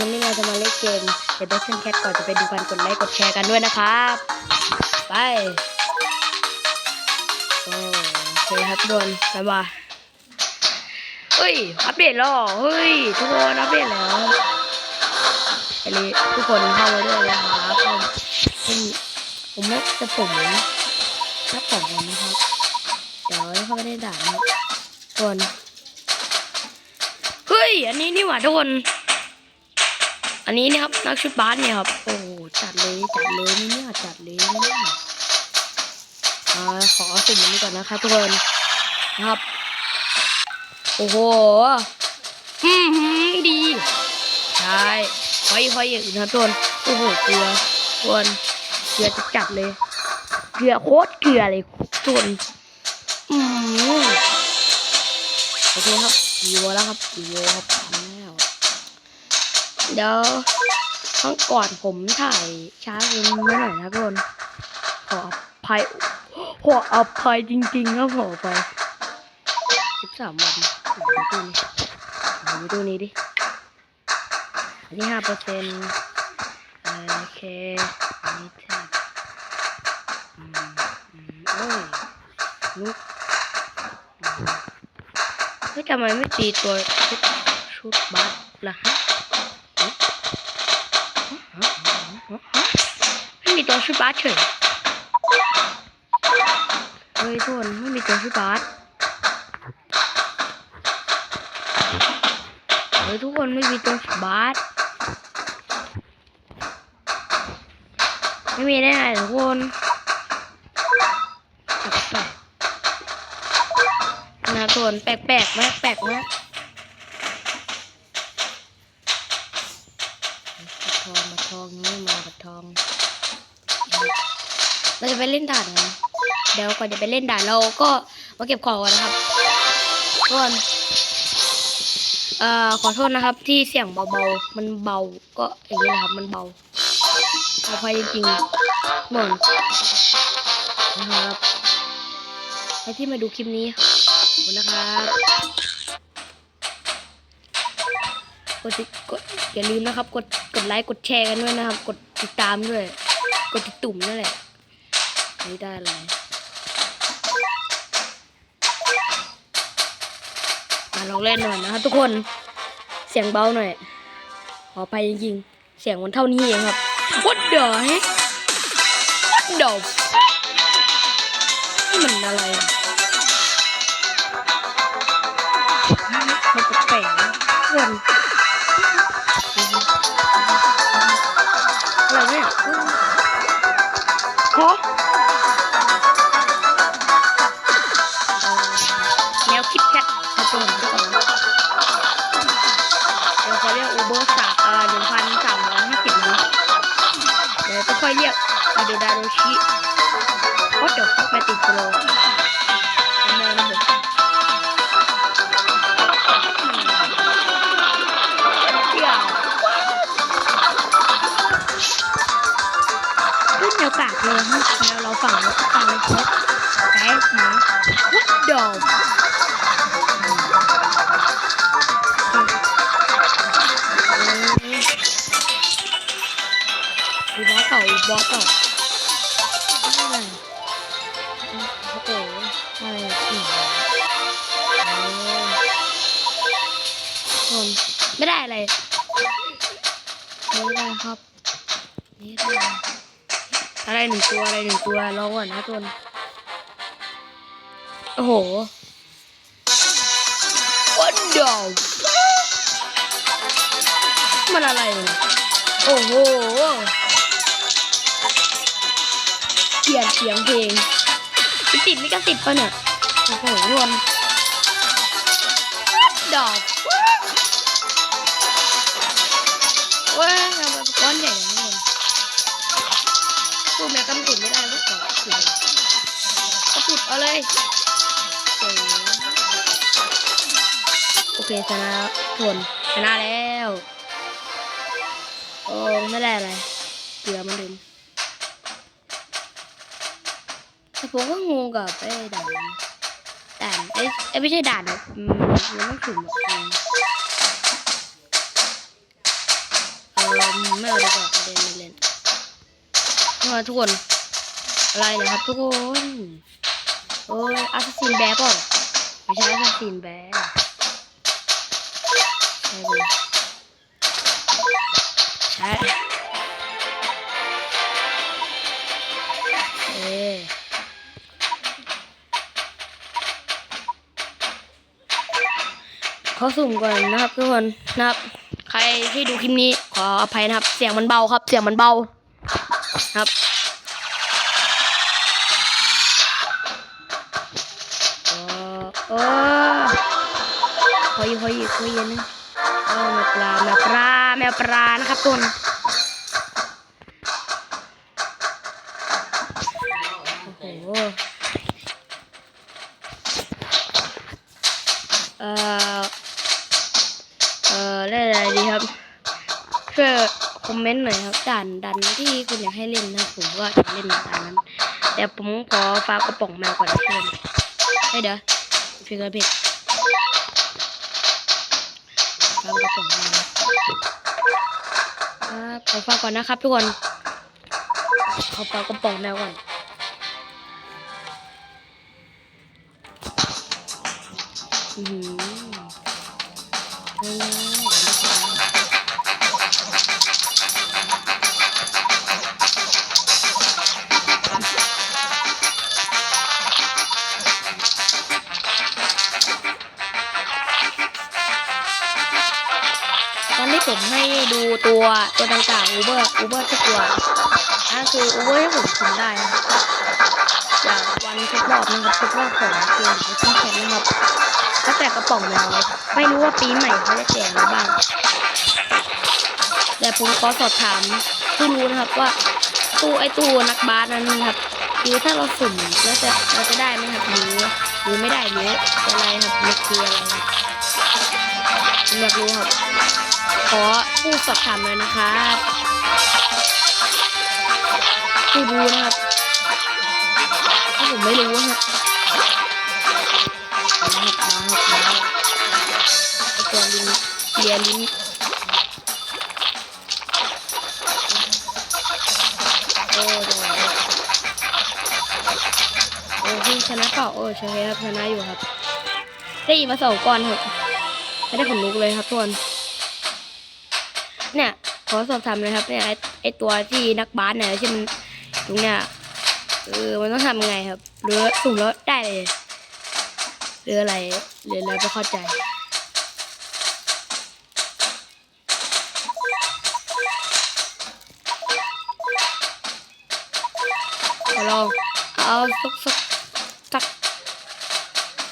วันนี้เราจะมาเล่นเกม The Battle Cat ก่อนจะไปดูกันกดไลค์กดแชร์กันด้วยนะครับ ไปโอเคครับทุกคนบ๊ายบายเฮ้ย อัปเดตแล้วเฮ้ย ทุกคนอัปเดตแล้วอันนี้ทุกคนเข้ามาด้วยนะครับผมผมผมว่าจะผมรับของกันนะครับ เดี๋ยวเข้าไปในด่านนะทุกคน เฮ้ย อันนี้นี่หว่าทุกคน อันนี้นี่ยครับนักชุดบาสเนี่ยครับ โอ้จัดเลยจัดเลยนี่เนี่ยจัดเลยนี่เนี่ยอ่าขอสุ่มอันนี้ก่อนนะครับทุกคนนะครับ โอ้โหอืมดีใช่หอยหอยอย่างอื่นนะทุกคนโอ้โหเกลือทุกคนเกลือจะจัดเลยเกลือโคตรเกลือเลยทุกคนอืมโอเคครับกี่โวแล้วครับกี่โวครับ เดี๋ยวครั้งก่อนผมถ่ายช้าเกินไม่หน่อยนะทุกคนขออภัยขออภัยจริงๆครับขอไปสิบสามวันดูนี่ดูนี้ดิอันนี้ห้าเปอร์เซ็นต์โอเคอันนี้แทบโอ้ยลุกอืมเฮ้ยทำไมไม่ตีตัวชุดชุดบัสล่ะฮะ ม่มีตัวชื่อบาสเฉยเฮ้ยทุกคนไม่มีตัวชื่อบาสเฮ้ยทุกคนไม่มีตัวชื่อบาสไม่มีได้ไงทุกคนแปลกๆนะทุกคนแปลกๆไหมแปลกไหมทองบัตรทองยังไม่มาบัตรทอง เราจะไปเล่นด่านกันเดี๋ยวก่อนจะไปเล่นด่านเราก็มาเก็บของก่อนนะครับก่อนเอ่อขอโทษนะครับ ที่เสียงเบาๆมันเบาก็อย่างนี้นะครับมันเบาขออภัยจริงๆเหมือนนะครับใครที่มาดูคลิปนี้ขอบคุณนะครับกดติดกดอย่าลืมนะครับ กดกดไลค์กดแชร์กันด้วยนะครับ กดติดตามด้วย ดติดตุ่มนั่นแหละไม่ได้อะไรมาลองเล่นหน่อยนะครับทุกคนเสียงเบาหน่อยขอไปจริงๆ เสียงมันเท่านี้เองครับ What the heck What the นี่มันอะไรมันแปลกๆนะทุกคนอะไรเนี่ย อาเดดาโรชิก็เดี๋ยวเข้าไปติดโปรดำเไม่ได้ครับไม่ได้อะไรหนึ่งตัวอะไรหนึ่งตัวรอก่อนนะทุนโอ้โห What the มันอะไรเนี่ยโอ้โหเปลี่ยนเสียงเพลงมันติดลิขสิทธิ์ปะเนี่ยโอ้โหรวมดอกเว้ย พูดแม่กำติดไม่ได้ลูกดอกติดก็ติดเอาเลยโอเคชนะแล้วทวนชนะแล้วโอ้ไม่ได้อะไรเกลือมันดินแต่ผมก็งงกับไอ้ด่านด่านไอ้ไอไม่ใช่ด่านหรอกอืมมันต้องถึงแบบไม่เอาดีกว่าไม่เล่นไม่เล่น มาทุกคน อะไรนะครับทุกคนโอ้ยอัสซินแบร์ป่ะไม่ใช่อัสซินแบร์ใช่เลยใช่เอ๊ะเขาสุ่มก่อนนะครับทุกคนนะครับ ใครที่ดูคลิปนี้ขออภัยนะครับ เสียงมันเบาครับ เสียงมันเบา ครับเออเออขออีกขออยู่ขออีกนะแมวปลาแมวปลาแมวปลานะครับทุกคน คอมเมนต์หน่อยครับด่านดันที่คุณอยากให้เล่นนะครับผมก็จะเล่นด่านนั้นแต่ผมขอฝากระป๋องแมวก่อนเพื่อนเฮ้เดี๋ยวเพี่อนผิดฝากระป๋องแมวครับขอฝาก่อนนะครับทุกคนขอฝากระป๋องแมวก่อนอือ ตอนที่ผมให้ดูตัวตัวต่างๆอูเบอร์อูเบอร์ทุกตัวนั่นคืออูเบอร์ที่ผมทำได้นะครับอย่างวันครบรอบนะครับครบรอบของเกมที่แข่งนะครับก็แจกกระป๋องแมวไม่รู้ว่าปีใหม่เขาจะแจกอะไรบ้างแต่ผมขอสอบถามผู้รู้นะครับว่าตู้ไอตู้นักบาสนั้นนะครับคือถ้าเราสุ่มแล้วจะเราจะได้ไหมครับหรือหรือไม่ได้หรืออะไรครับมันคืออะไรอยากรู้ครับ ขอผู้สอบถามเลยนะครับผู้รู้นะครับถ้าผมไม่รู้ครับมาครับมาครับมาไอตัวลิงเลียลิ้นโอ้โหโอ้พี่ชนะเปล่าโอ้ใช่ครับชนะอยู่ครับ ได้อีกมาสองก้อนครับไม่ได้ขนลุกเลยครับทุกคน เนี่ย ขอสอบถามเลยครับเนี่ยไอตัวที่นักบาสเนี่ยที่มันตรงเนี้ยเออมันต้องทำยังไงครับหรือสุ่มแล้วได้เลยหรืออะไรหรืออะไรไม่เข้าใจลองเอาสักสักสัก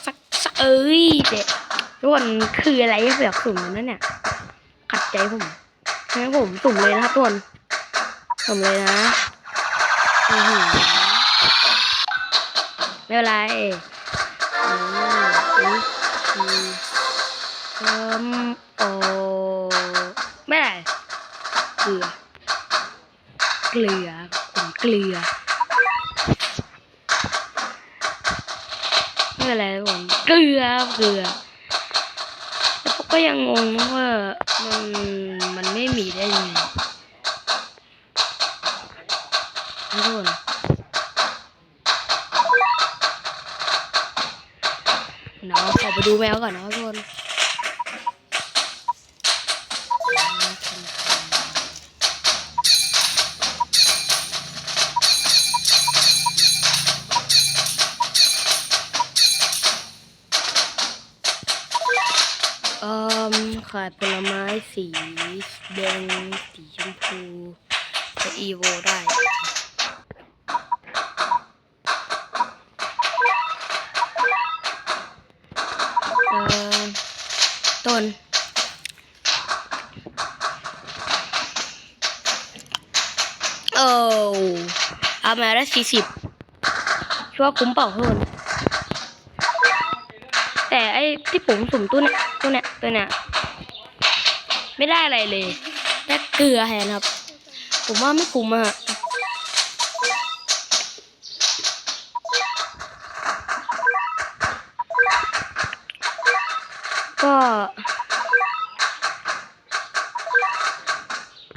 สักสักเอ้ยเด็กทุกคนคืออะไรเสือกสุ่มนั่นเนี่ยขัดใจผม งั้นผมสุ่มเลยนะครับทุกคนสุ่มเลยนะไม่เป็นไรอืมอืมอืมอืมโอไม่ได้เกลือ เกลือผมเกลือไม่เป็นไรผมเกลือเกลือแต่ผมก็ยังงงว่า มันมันไม่มีได้ยังไงทุกคนเดี๋ยวขอไปดูแมวก่อนนะทุกคน ขายผลไม้สีแดงสีชมพูจะอีโวได้เออต้นโอ้เอามาได้สี่สิบชัวาคุ้มเปล่าเพื่อนแต่ไอ้ที่ผมสุ่มตู้เนี้ยตู้เนี้ยตัวเนี้ย ไม่ได้อะไรเลยได้เกลือแทนครับ ผมว่าไม่คุ้มอะก็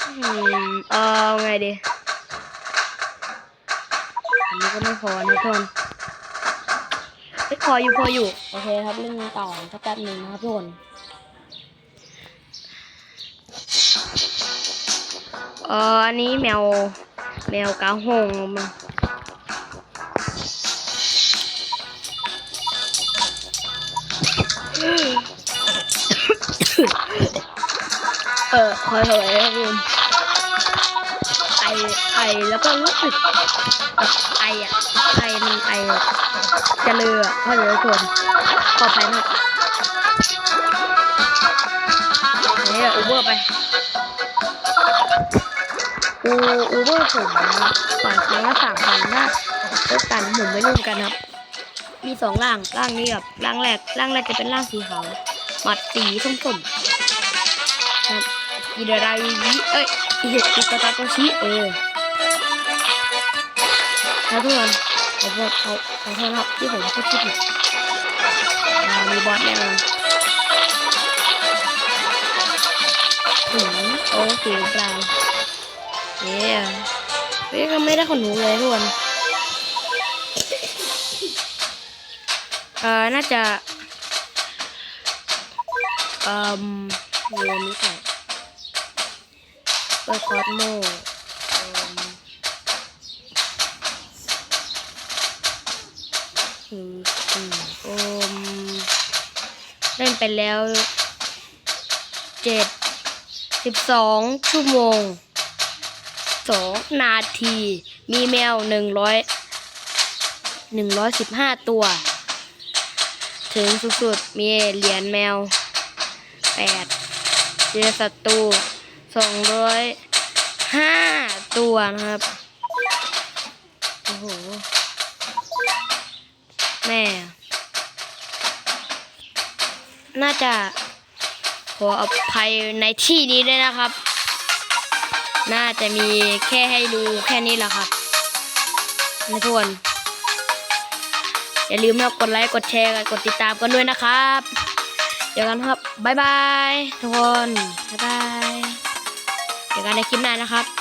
อือืมเออไงดีอันนี้ก็ไม่พอนะทุกคนเอ้ยพออยู่พออยู่ โอเคครับเรื่องต่อสักแป๊บหนึ่งนะครับทุกคน เอออันนี้แมว แมวกาหงมาเออคอยถอยครับคุณไอไอแล้วก็รู้สึกแบบไออะไอมันไอจะเลือเพราะเดี๋ยวชวนขอไปหน่อยเนี่ยอูเบอร์ไป อูอูเบอร์ผมก่อยครั้งละสามพันถ้าเลิกกันผมไม่รู้เหมือนกันครับ มีสองร่างร่างนี้กับร่างแรกร่างแรกจะเป็นร่างสีขาวหมัดสีส้มๆครับอีเดราวิเอ้ยอีเดอิตาตาโตชิเออแล้วทุกคนขอโทษเขาขอโทษครับที่ผมพูดผิดอ่ามีบอสแน่นอน ถึงโอ้สีกลาเย้เฮ้ยก็ไม่ได้ขนหนูเลยทุกคนเอ่อน่าจะเอ่อเรียนนี้ก่อนเปิดคอสโมเอิ่มอืมอืมโอมเล่นไปแล้วเจ็ด สิบสองชั่วโมงสองนาที มีแมวหนึ่งร้อยหนึ่งร้อยสิบห้าตัว ถึงสุดๆมีเหรียญแมวแปดเจอศัตรูสองร้อยห้าตัวนะครับ โอ้โห แม่ น่าจะ ขออภัยในที่นี้ด้วยนะครับ น่าจะมีแค่ให้ดูแค่นี้แหละครับนะทุกคนอย่าลืมนะกดไลค์กดแชร์กดติดตามกันด้วยนะครับเจอกันครับบ๊ายบายทุกคนบ๊ายบายเจอกันในคลิปหน้านะครับ